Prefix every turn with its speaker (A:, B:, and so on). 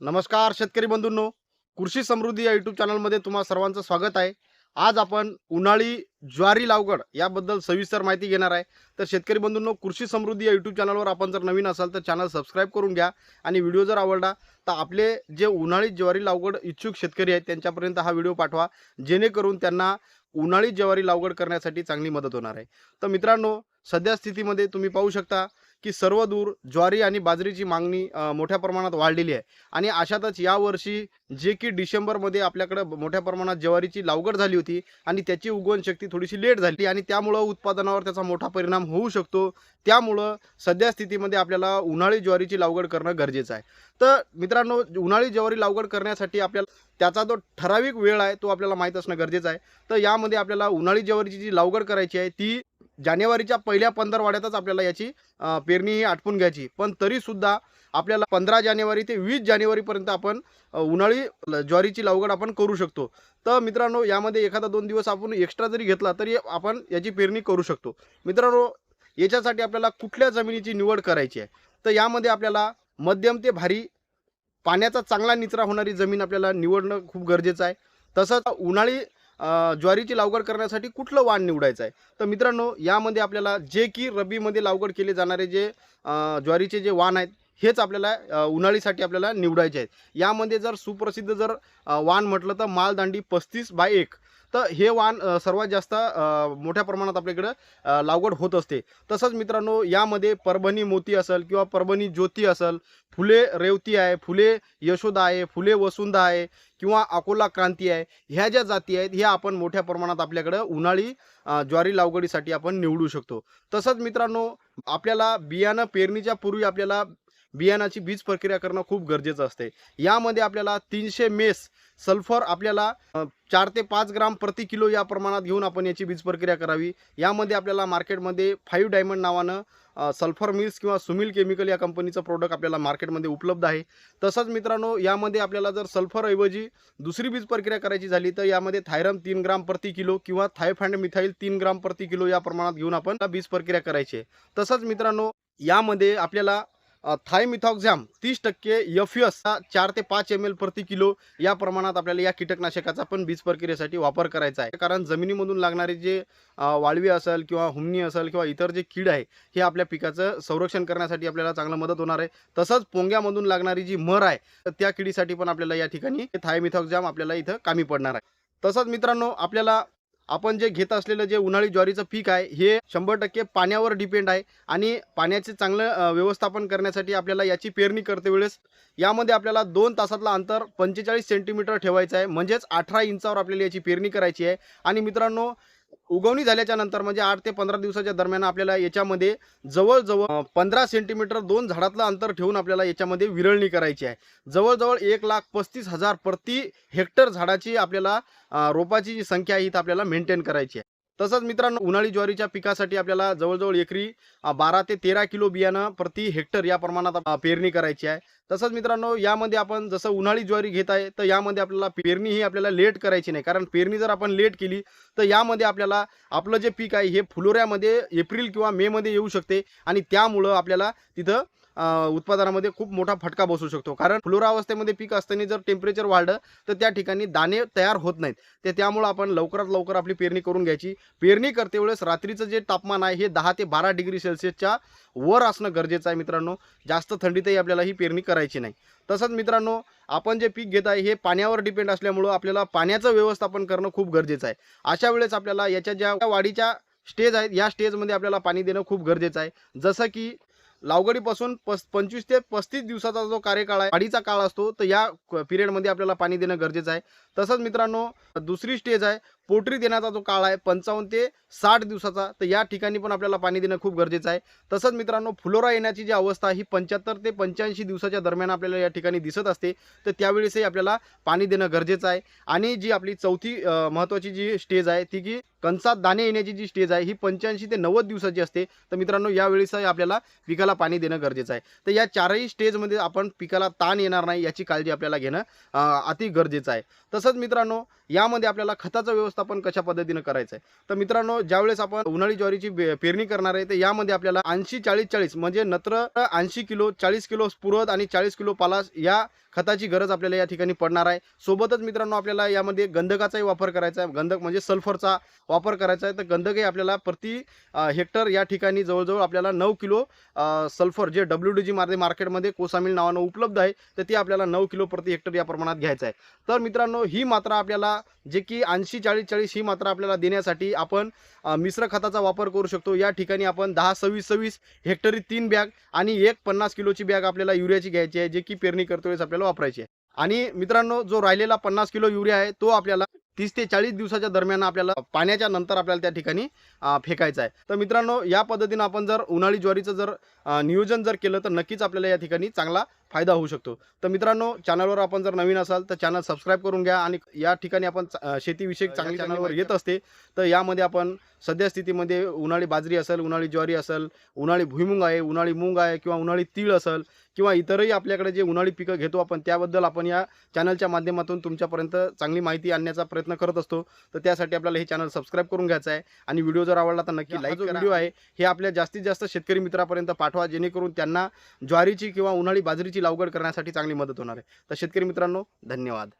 A: नमस्कार शेतकरी बंधूंनो कृषी समृद्धी या यूट्यूब चॅनलमध्ये तुम्हा सर्वांचं स्वागत आहे. आज आपण उन्हाळी ज्वारी लागवड याबद्दल सविस्तर माहिती घेणार आहे. तर शेतकरी बंधूंनो कृषी समृद्धी या यूट्यूब चॅनलवर आपण जर नवीन असाल तर चॅनल सबस्क्राईब करून घ्या आणि व्हिडिओ जर आवडला तर आपले जे उन्हाळी ज्वारी लागवड इच्छुक शेतकरी आहेत त्यांच्यापर्यंत हा व्हिडिओ पाठवा. जेणेकरून त्यांना उन्हाळी ज्वारी लागवड करण्यासाठी चांगली मदत होणार आहे. तर मित्रांनो सध्या स्थितीमध्ये तुम्ही पाहू शकता की सर्व दूर ज्वारी आणि बाजरीची मागणी मोठ्या प्रमाणात वाढलेली आहे. आणि अशातच यावर्षी जे की डिसेंबरमध्ये आपल्याकडं मोठ्या प्रमाणात ज्वारीची लावगड झाली होती आणि त्याची उगवण शक्ती थोडीशी लेट झाली आणि त्यामुळं उत्पादनावर त्याचा मोठा परिणाम होऊ शकतो. त्यामुळं सध्या स्थितीमध्ये आपल्याला उन्हाळी ज्वारीची लागवड करणं गरजेचं आहे. तर मित्रांनो उन्हाळी ज्वारी लागवड करण्यासाठी आपल्याला त्याचा जो ठराविक वेळ आहे तो आपल्याला माहीत असणं गरजेचं आहे. तर यामध्ये आपल्याला उन्हाळी ज्वारीची जी लागवड करायची आहे ती जानेवारीच्या पहिल्या पंधरवाड्यातच आपल्याला याची पेरणी ही आटपून घ्यायची. पण तरीसुद्धा आपल्याला पंधरा जानेवारी ते वीस जानेवारीपर्यंत आपण उन्हाळी ज्वारीची लागवड आपण करू शकतो. तर मित्रांनो यामध्ये एखादा दोन दिवस आपण एक्स्ट्रा जरी घेतला तरी आपण याची पेरणी करू शकतो. मित्रांनो याच्यासाठी आपल्याला कुठल्या जमिनीची निवड करायची आहे? तर यामध्ये आपल्याला मध्यम ते भारी पाण्याचा चांगला निचरा होणारी जमीन आपल्याला निवडणं खूप गरजेचं आहे. तसंच उन्हाळी ज्वारीची लागवड करण्यासाठी कुठलं वाण निवडायचं आहे? तर मित्रांनो यामध्ये आपल्याला जे की रब्बीमध्ये लागवड केले जाणारे जे ज्वारीचे जे वाण आहेत हेच आपल्याला उन्हाळीसाठी आपल्याला निवडायचे आहेत. यामध्ये जर सुप्रसिद्ध जर वाण म्हटलं तर मालदांडी पस्तीस बाय एक. तर हे वाण सर्वात जास्त मोठ्या प्रमाणात आपल्याकडं लागवड होत असते. तसंच मित्रांनो यामध्ये परभणी मोती असेल किंवा परभणी ज्योती असेल फुले रेवती आहे फुले यशोदा आहे फुले वसुंधा आहे किंवा अकोला क्रांती आहे ह्या ज्या जाती आहेत ह्या आपण मोठ्या प्रमाणात आपल्याकडं उन्हाळी ज्वारी लागवडीसाठी आपण निवडू शकतो. तसंच मित्रांनो आपल्याला बियाणं पेरणीच्या पूर्वी आपल्याला बियाणाची बीज प्रक्रिया करणं खूप गरजेचं असते. यामध्ये आपल्याला तीनशे मेस सल्फर आपल्याला चार ते पाच ग्राम प्रति किलो या प्रमाणात घेऊन आपण याची बीज प्रक्रिया करावी. यामध्ये आपल्याला मार्केटमध्ये फाईव्ह डायमंड नावानं सल्फर मिल्स किंवा सुमिल केमिकल या कंपनीचं प्रोडक्ट आपल्याला मार्केटमध्ये उपलब्ध आहे. तसंच मित्रांनो यामध्ये आपल्याला जर सल्फरऐवजी दुसरी बीज प्रक्रिया करायची झाली तर यामध्ये थायरम तीन ग्राम प्रति किलो किंवा थायफॅन्ड मिथाईल तीन ग्राम प्रति किलो या प्रमाणात घेऊन आपण बीज प्रक्रिया करायची आहे. तसंच मित्रांनो यामध्ये आपल्याला थायमिथॉक्झॅम तीस टक्के एफ एस चार ते पाच एम एल प्रति किलो. या प्रमाणात आपल्याला या कीटकनाशकाचा पण बीज प्रक्रियेसाठी वापर करायचा आहे. कारण जमिनीमधून लागणारे जे वाळवी असेल किंवा हुमणी असेल किंवा इतर जे कीड आहे हे आपल्या पिकाचं संरक्षण करण्यासाठी आपल्याला चांगलं मदत होणार आहे. तसंच पोंग्यामधून लागणारी जी मर आहे तर त्या किडीसाठी पण आपल्याला या ठिकाणी थायमिथॉक्झॅम आपल्याला इथं कामी पडणार आहे. तसंच मित्रांनो आपल्याला आपण जे घेत असलेलं जे उन्हाळी ज्वारीचं पीक आहे हे शंभर टक्के पाण्यावर डिपेंड आहे आणि पाण्याचे चांगलं व्यवस्थापन करण्यासाठी आपल्याला याची पेरणी करते वेळेस. यामध्ये आपल्याला दोन तासातला अंतर पंचेचाळीस सेंटीमीटर ठेवायचं आहे. म्हणजेच अठरा इंचावर आपल्याला याची पेरणी करायची आहे. आणि मित्रांनो उगवणी झाल्याच्यानंतर म्हणजे आठ ते पंधरा दिवसाच्या दरम्यान आपल्याला याच्यामध्ये जवळजवळ पंधरा सेंटीमीटर दोन झाडातलं अंतर ठेवून आपल्याला याच्यामध्ये विरळणी करायची आहे. जवळजवळ एक लाख पस्तीस हजार प्रति हेक्टर झाडाची आपल्याला रोपाची जी संख्या आहे ही आपल्याला मेंटेन करायची आहे. तसंच मित्रांनो उन्हाळी ज्वारीच्या पिकासाठी आपल्याला जवळजवळ एकरी बारा ते तेरा किलो बियाणं प्रति हेक्टर या प्रमाणात पेरणी करायची आहे. तसंच मित्रांनो यामध्ये आपण जसं उन्हाळी ज्वारी घेत आहे तर यामध्ये आपल्याला पेरणी ही आपल्याला लेट करायची नाही. कारण पेरणी जर आपण लेट केली तर यामध्ये आपल्याला आपलं जे पीक आहे हे फुलोऱ्यामध्ये एप्रिल किंवा मेमध्ये येऊ शकते आणि त्यामुळं आपल्याला तिथं उत्पादनामध्ये खूप मोठा फटका बसू शकतो. कारण फ्लोरावस्थेमध्ये पीक असताना जर टेम्परेचर वाढलं तर त्या ठिकाणी दाणे तयार होत नाहीत. ते त्यामुळं आपण लवकरात लवकर आपली पेरणी करून घ्यायची. पेरणी करते वेळेस रात्रीचं जे तापमान आहे हे दहा ते बारा डिग्री सेल्सिअसच्या वर असणं गरजेचं आहे मित्रांनो. जास्त थंडीतही आपल्याला ही पेरणी करायची नाही. तसंच मित्रांनो आपण जे पीक घेत आहे हे पाण्यावर डिपेंड असल्यामुळं आपल्याला पाण्याचं व्यवस्थापन करणं खूप गरजेचं आहे. अशा वेळेस आपल्याला याच्या ज्या वाढीच्या स्टेज आहेत या स्टेजमध्ये आपल्याला पाणी देणं खूप गरजेचं आहे. जसं की लावगडीपासून पस पंचवीस ते पस्तीस दिवसाचा जो कार्यकाळ आहे अडीचा काळ असतो तर या पिरियडमध्ये आपल्याला पाणी देणं गरजेचं आहे. तसंच मित्रांनो दुसरी स्टेज आहे पोटरी देण्याचा जो काळ आहे पंचावन्न ते साठ दिवसाचा तर या ठिकाणी पण आपल्याला पाणी देणं खूप गरजेचं आहे. तसंच मित्रांनो फुलोरा येण्याची जी अवस्था आहे ही पंच्याहत्तर ते पंच्याऐंशी दिवसाच्या दरम्यान आपल्याला या ठिकाणी दिसत असते. तर त्यावेळेसही आपल्याला पाणी देणं गरजेचं आहे. आणि जी आपली चौथी महत्त्वाची जी स्टेज आहे ती की कंचात दाणे येण्याची जी स्टेज आहे ही पंच्याऐंशी ते नव्वद दिवसाची असते. तर मित्रांनो यावेळेसही आपल्याला पिकाला पाणी देणं गरजेचं आहे. तर या चारही स्टेजमध्ये आपण पिकाला ताण येणार नाही याची काळजी आपल्याला घेणं अति गरजेचं आहे. तसंच मित्रांनो यामध्ये आपल्याला खताचं व्यवस्था व्यवस्थापन कशा पद्धतीनं करायचं आहे तर मित्रांनो ज्यावेळेस आपण उन्हाळी ज्वारीची पेरणी करणार आहे तर यामध्ये आपल्याला ऐंशी चाळीस चाळीस म्हणजे नत्र ऐंशी किलो चाळीस किलो स्पुरद आणि चाळीस किलो पालास या खताची गरज आपल्याला या ठिकाणी पडणार आहे. सोबतच मित्रांनो आपल्याला यामध्ये गंधकाचाही वापर करायचा आहे. गंधक म्हणजे सल्फरचा वापर करायचा आहे. तर गंधकही आपल्याला प्रति हेक्टर या ठिकाणी जवळजवळ आपल्याला नऊ किलो सल्फर जे डब्ल्यू डी जी मार्के मार्केटमध्ये कोसामिल नावानं उपलब्ध आहे तर ती आपल्याला नऊ किलो प्रति हेक्टर या प्रमाणात घ्यायचं आहे. तर मित्रांनो ही मात्रा आपल्याला जे की ऐंशी चाळीस चाळीस ही मात्रा आपल्याला देण्यासाठी आपण मिश्र खताचा वापर करू शकतो. या ठिकाणी आपण दहा सव्वीस सव्वीस हेक्टरी तीन बॅग आणि एक पन्नास किलोची बॅग आपल्याला युरियाची घ्यायची आहे जे की पेरणी करतो वेळेस आपल्याला वापरायची आहे. आणि मित्रांनो जो राहिलेला पन्नास किलो युरिया आहे तो आपल्याला तीस ते चाळीस दिवसाच्या दरम्यान आपल्याला पाण्याच्या नंतर आपल्याला त्या ठिकाणी फेकायचं फेकायचा आहे. तर मित्रांनो या पद्धतीनं आपण जर उन्हाळी ज्वारीचं जर नियोजन जर केलं तर नक्कीच आपल्याला या ठिकाणी चांगला फायदा होऊ शकतो. तर मित्रांनो चॅनलवर आपण जर नवीन असाल तर चॅनल सबस्क्राईब करून घ्या आणि या ठिकाणी आपण शेतीविषयक
B: या
A: चांगली
B: channel
A: चॅनलवर
B: वर
A: येत असते तर यामध्ये आपण सध्या स्थितीमध्ये उन्हाळी बाजरी असेल उन्हाळी ज्वारी असेल उन्हाळी भुईमुंग आहे उन्हाळी मूग आहे किंवा उन्हाळी तीळ असेल किंवा इतरही आपल्याकडे जे उन्हाळी पिकं घेतो आपण त्याबद्दल आपण या चॅनलच्या माध्यमातून तुमच्यापर्यंत चांगली माहिती आणण्याचा प्रयत्न करत असतो. तर त्यासाठी आपल्याला हे चॅनल सबस्क्राईब करून घ्यायचं आहे आणि व्हिडिओ जर आवडला तर नक्की लाईक
B: जो
A: व्हिडिओ आहे हे आपल्या जास्तीत जास्त शेतकरी मित्रापर्यंत पाठवा जेणेकरून त्यांना ज्वारीची किंवा उन्हाळी बाजरीची लागवड करण्यासाठी चांगली मदत होणार आहे. तर शेतकरी मित्रांनो धन्यवाद.